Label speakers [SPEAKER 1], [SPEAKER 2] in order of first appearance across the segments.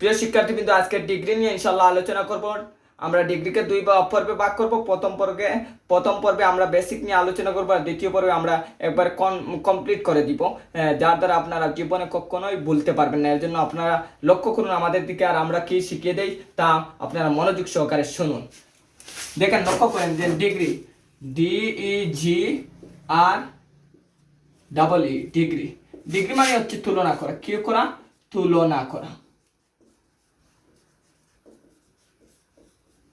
[SPEAKER 1] প্রিয় শিক্ষার্থী কিন্তু আজকে ডিগ্রি নিয়ে ইনশাল্লাহ আলোচনা করব। আমরা ডিগ্রিকে দুই বা পর্বে ভাগ করব। প্রথম পর্বে প্রথম পর্বে আমরা বেসিক নিয়ে আলোচনা করব আর দ্বিতীয় পর্বে আমরা একবার কমপ্লিট করে দিব। যার দ্বারা আপনারা জীবনে কখনোই ভুলতে পারবেন না। এর জন্য আপনারা লক্ষ্য করুন আমাদের দিকে আর আমরা কি শিখিয়ে দেই তা আপনারা মনোযোগ সহকারে শুনুন। দেখেন, লক্ষ্য করেন যে degree D E G R double E degree degree মানে হচ্ছে তুলনা করা। কি করা? তুলনা করা।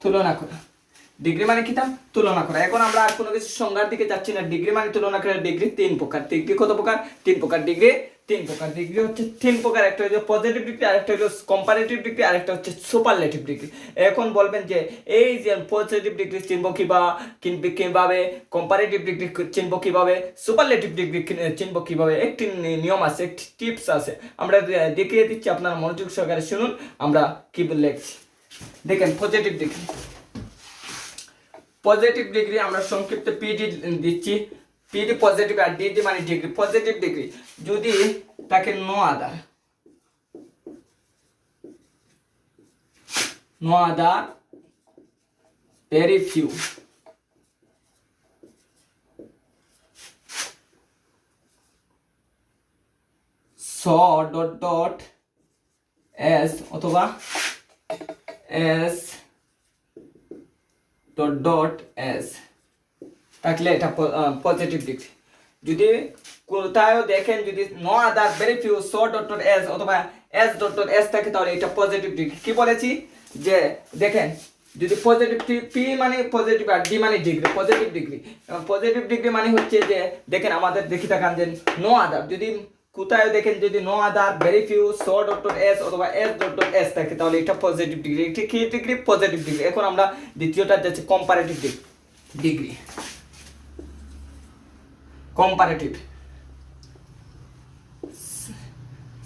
[SPEAKER 1] তুলনা করা। ডিগ্রি মানে কি তুলনা করা। এখন আমরা আর কোনো কিছু সংজ্ঞার দিকে যাচ্ছি না। ডিগ্রি মানে তুলনা করা। ডিগ্রি তিন প্রকার। ডিগ্রি কত প্রকার? তিন প্রকার। ডিগ্রি তিন প্রকার। ডিগ্রি হচ্ছে তিন প্রকার। একটা হচ্ছে পজিটিভ ডিগ্রি আরেকটা হচ্ছে কম্পারেটিভ ডিগ্রি আরেকটা হচ্ছে সুপারলেটিভ ডিগ্রি এখন বলবেন যে, এই যে পজিটিভ ডিগ্রি চিনবো কিবা, কিনবে কীভাবে? কম্পারেটিভ ডিগ্রি চিনবো কীভাবে? সুপারলেটিভ ডিগ্রি চিনবো কীভাবে? একটি নিয়ম আছে, একটি টিপস আছে। আমরা দেখিয়ে দিচ্ছি, আপনারা মনোযোগ সহকারে শুনুন। আমরা কি লিখছি দেখেন পজিটিভ ডিগ্রি পজিটিভ ডিগ্রি আমরা সংক্ষিপ্ত পিডি দিচ্ছি। পিডি পজিটিভ আর ডিডি মানে ডিগ্রি পজিটিভ ডিগ্রি যদি তাকে no other no other very few so dot dot as অথবা এস ডট ডট এস থাকলে এটা পজিটিভ ডিগ্রি যদি কোথাও দেখেন, যদি no other very few so dot dot as অথবা এস ডট ডট এস থাকে, তাহলে এটা পজিটিভ ডিগ্রি কি বলেছি? যে দেখেন, যদি পজিটিভ পি মানে পজিটিভ আর ডি মানে degree positive degree positive degree মানে হচ্ছে যে, দেখেন আমাদের দেখি থাকান যে নো আদার যদি কোথায় দেখেন যদি no other very few so dot as অথবা এস ডট এস থাকে, তাহলে এটা পজিটিভ ডিগ্রি এটা কি? ডিগ্রি পজিটিভ ডিগ্রি এখন আমরা দ্বিতীয়টা যাচ্ছে comparative degree comparative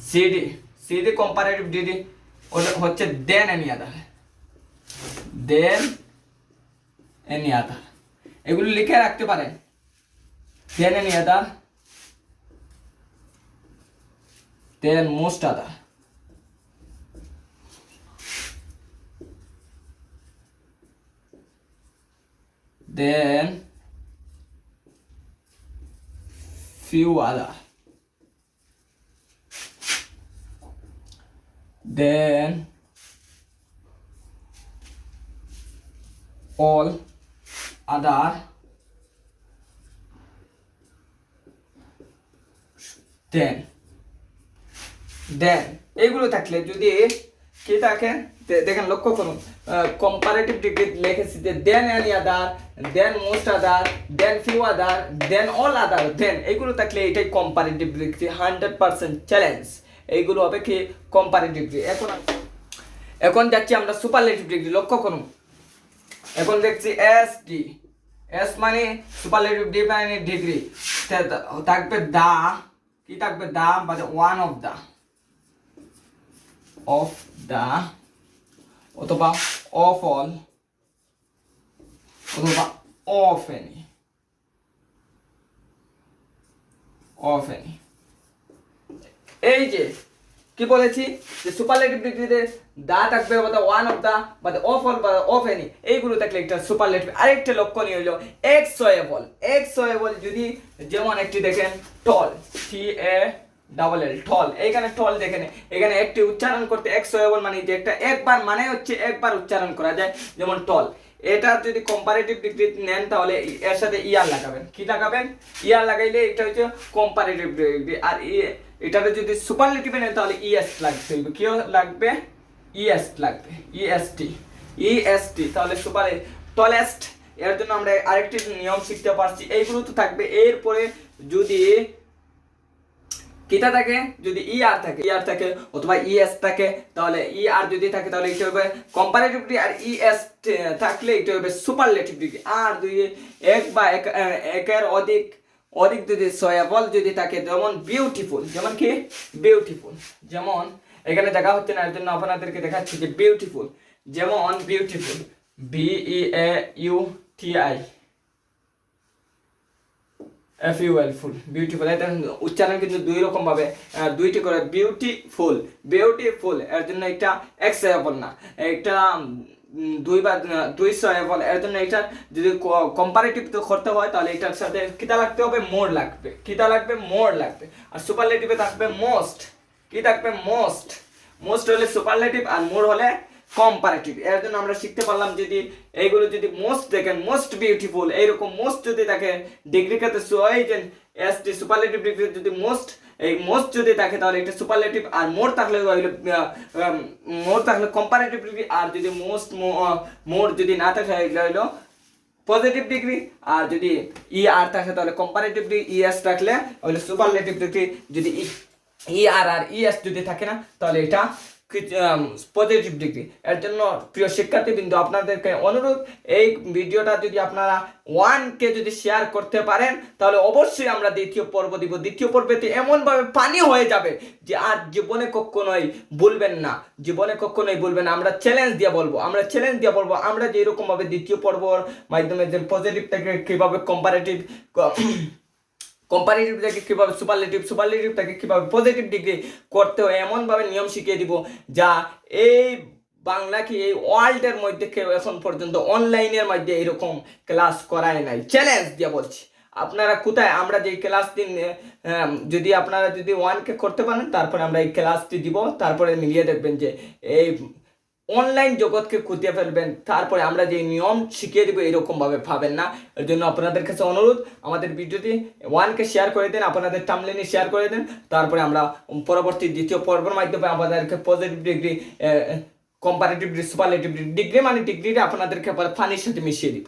[SPEAKER 1] CD CD comparative DD হচ্ছে দেন এনি আদার দেন এনি আদার এগুলো লিখে রাখতে পারেন। Than any other than most other. Then few other. Then all other then than, এইগুলো থাকলে যদি কি থাকে দেখেন লক্ষ্য করুন কম্পারেটিভ ডিগ্রি লিখেছি, যে than any other than most other than few other than all other than, এইগুলো থাকলে এটাই comparative degree hundred percent challenge এইগুলো হবে কি কম্পারেটিভ ডিগ্রি এখন এখন যাচ্ছি আমরা সুপারলেটিভ ডিগ্রি লক্ষ্য করুন, এখন দেখছি এস ডি এস মানে সুপারলেটিভ ডি মানে ডিগ্রি থাকবে দা, কি থাকবে দা মানে one of the of the অথবা অফ অল অথবা অফ এনি অফ এনি এই যে, কি বলেছি? যে সুপারলেটিভ ডিগ্রিতে দা থাকবে বা ওয়ান অফ দা বা অফ অল বা অফ এনি এইগুলো থাকলে একটা সুপারলেটিভ আরেকটা লক্ষ্য লক্ষণীয় হলো এক্সোয়েবল এক্সোয়েবল যদি যেমন একটি দেখেন টল টি এ ডাবল এল টল এইখানে টল দেখেন এখানে একটি উচ্চারণ করতে এক্সোয়েবল মানে যে একটা, একবার মানে হচ্ছে একবার উচ্চারণ করা যায়, যেমন টল এটা যদি কম্পারেটিভ ডিগ্রি নেন তাহলে এর সাথে ইয়ার লাগাবেন। কি লাগাবেন? ইয়ার লাগাইলে এটা হচ্ছে কম্পারেটিভ ডিগ্রি আর ই- এটাতে যদি সুপারলেটিভে নেন তাহলে ইএস লাগবে। কি লাগবে? ইএস লাগবে। ইএসটি ইএসটি তাহলে সুপার টলেস্ট এর জন্য আমরা আরেকটি নিয়ম শিখতে পারছি। এইগুলো তো থাকবে। এরপরে যদি কিটা থাকে? যদি ই আর থাকে ই আর থাকে অথবা ই এস থাকে, তাহলে ই আর যদি থাকে, তাহলে এটা হবে কম্পারেটিভ ডিগ্রি আর ই এস থাকলে এটা হবে সুপারলেটিভ ডিগ্রি আর দুই, এক বা এক একের অধিক অধিক যদি সয়াবল যদি থাকে, যেমন বিউটিফুল যেমন কি? বিউটিফুল যেমন, এখানে দেখা হচ্ছে না এর জন্য আপনাদেরকে দেখাচ্ছি যে বিউটিফুল যেমন beautiful B E A U T I F U full beautiful এটা উচ্চারণ কিন্তু দুই রকম ভাবে দুইটি করে বিউটিফুল বিউটিফুল এর জন্য এটা এক্স এফল না। এটা দুই বা দুইশো এফল এর জন্য এটা যদি কম্পারেটিভ তো করতে হয়, তাহলে এটার সাথে কিতা লাগতে হবে? মোর লাগবে। কিতা লাগবে? মোর লাগবে। আর সুপারলেটিভে থাকবে মোস্ট কি থাকবে? মোস্ট মোস্ট হলে সুপারলেটিভ আর মোর হলে কম্পারেটিভ এর জন্য আমরা শিখতে পারলাম যদি এইগুলো যদি মোস্ট দেখেন মোস্ট বিউটিফুল এইরকম মোস্ট যদি থাকে ডিগ্রি ক্ষেত্রে এই যে এস টি সুপারলেটিভ ডিগ্রি যদি মোস্ট এই মোস্ট যদি থাকে তাহলে এটা সুপারলেটিভ আর মোর থাকলে হইল মোর থাকলে কম্পারেটিভ ডিগ্রি আর যদি মোস্ট মোর যদি না থাকে, এগুলো হইল পজিটিভ ডিগ্রি আর যদি ই আর থাকে, তাহলে কম্পারেটিভ ডিগ্রি ই এস থাকলে হইল সুপারলেটিভ ডিগ্রি যদি ই আর আর ই এস যদি থাকে না, তাহলে এটা পজিটিভ ডিগ্রি এর জন্য প্রিয় শিক্ষার্থী বিন্দু আপনাদেরকে অনুরোধ, এই ভিডিওটা যদি আপনারা ওয়ানকে যদি শেয়ার করতে পারেন, তাহলে অবশ্যই আমরা দ্বিতীয় পর্ব দিব। দ্বিতীয় পর্বেতে এমনভাবে পানি হয়ে যাবে যে আর জীবনে কখনোই বলবেন না। জীবনে কখনোই বলবেন না। আমরা চ্যালেঞ্জ দিয়ে বলব। আমরা চ্যালেঞ্জ দিয়ে বলব, আমরা যে এরকম ভাবে দ্বিতীয় পর্বর মাধ্যমে যে পজিটিভ থেকে কীভাবে কম্পারেটিভ কম্পারেটিভ থেকে কীভাবে সুপারলেটিভ সুপারলেটিভ থেকে কীভাবে পজিটিভ ডিগ্রি করতে হয়, এমনভাবে নিয়ম শিখিয়ে দিব যা এই বাংলা কি এই ওয়ার্ল্ডের মধ্যে কেউ এখন পর্যন্ত অনলাইনের মধ্যে এরকম ক্লাস করায় নাই। চ্যালেঞ্জ দিয়ে বলছি, আপনারা কোথায়? আমরা যে ক্লাস দিন যদি আপনারা যদি ওয়ানকে করতে পারেন, তারপরে আমরা এই ক্লাসটি দিব, তারপরে মিলিয়ে দেখবেন যে এই অনলাইন জগৎকে খুঁটিয়ে ফেলবেন। তারপরে আমরা যে নিয়ম শিখিয়ে দেবো এরকম ভাবে পাবেন না। এর জন্য আপনাদের কাছে অনুরোধ, আমাদের ভিডিওটি ওয়ানকে শেয়ার করে দেন, আপনাদের টামলেনে শেয়ার করে দেন। তারপরে আমরা পরবর্তী দ্বিতীয় পর্বের মাধ্যমে আমাদেরকে positive degree comparative superlative degree মানে ডিগ্রিটা আপনাদেরকে আবার পানির সাথে মিশিয়ে দিব।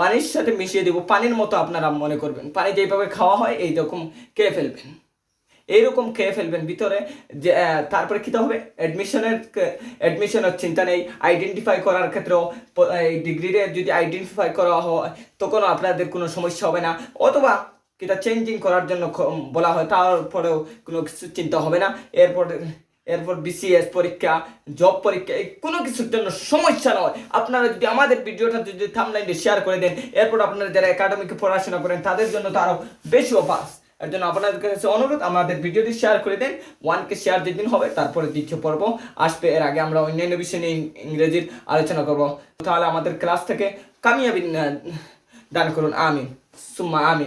[SPEAKER 1] পানির সাথে মিশিয়ে দিব, পানির মতো আপনারা মনে করবেন। পানি যেভাবে খাওয়া হয়, এইরকম খেয়ে ফেলবেন। এইরকম খেয়ে ফেলবেন ভিতরে যে তারপরে কি হবে? অ্যাডমিশনের অ্যাডমিশনের চিন্তা নেই। আইডেন্টিফাই করার ক্ষেত্রেও এই ডিগ্রিতে যদি আইডেন্টিফাই করা হয়, তখনও আপনাদের কোনো সমস্যা হবে না। অথবা কিটা চেঞ্জিং করার জন্য বলা হয়, তারপরেও কোনো কিছু চিন্তা হবে না। এরপর এরপর বিসিএস পরীক্ষা জব পরীক্ষা, এই কোনো কিছুর জন্য সমস্যা নয়। আপনারা যদি আমাদের ভিডিওটা যদি থামলাইনে শেয়ার করে দেন, এরপর আপনারা যারা একাডেমিকে পড়াশোনা করেন, তাদের জন্য তো আরও বেশি অভ্যাস এর জন্য আপনাদের কাছে অনুরোধ, আমাদের ভিডিওটি শেয়ার করে দেন ওয়ানকে শেয়ার যেদিন হবে, তারপরে দ্বিতীয় পর্ব আসবে। এর আগে আমরা অন্যান্য বিষয় নিয়ে ইংরেজির আলোচনা করব। তাহলে আমাদের ক্লাস থেকে কামিয়াবি দান করুন, আমিন। সুম্মা, আমিন।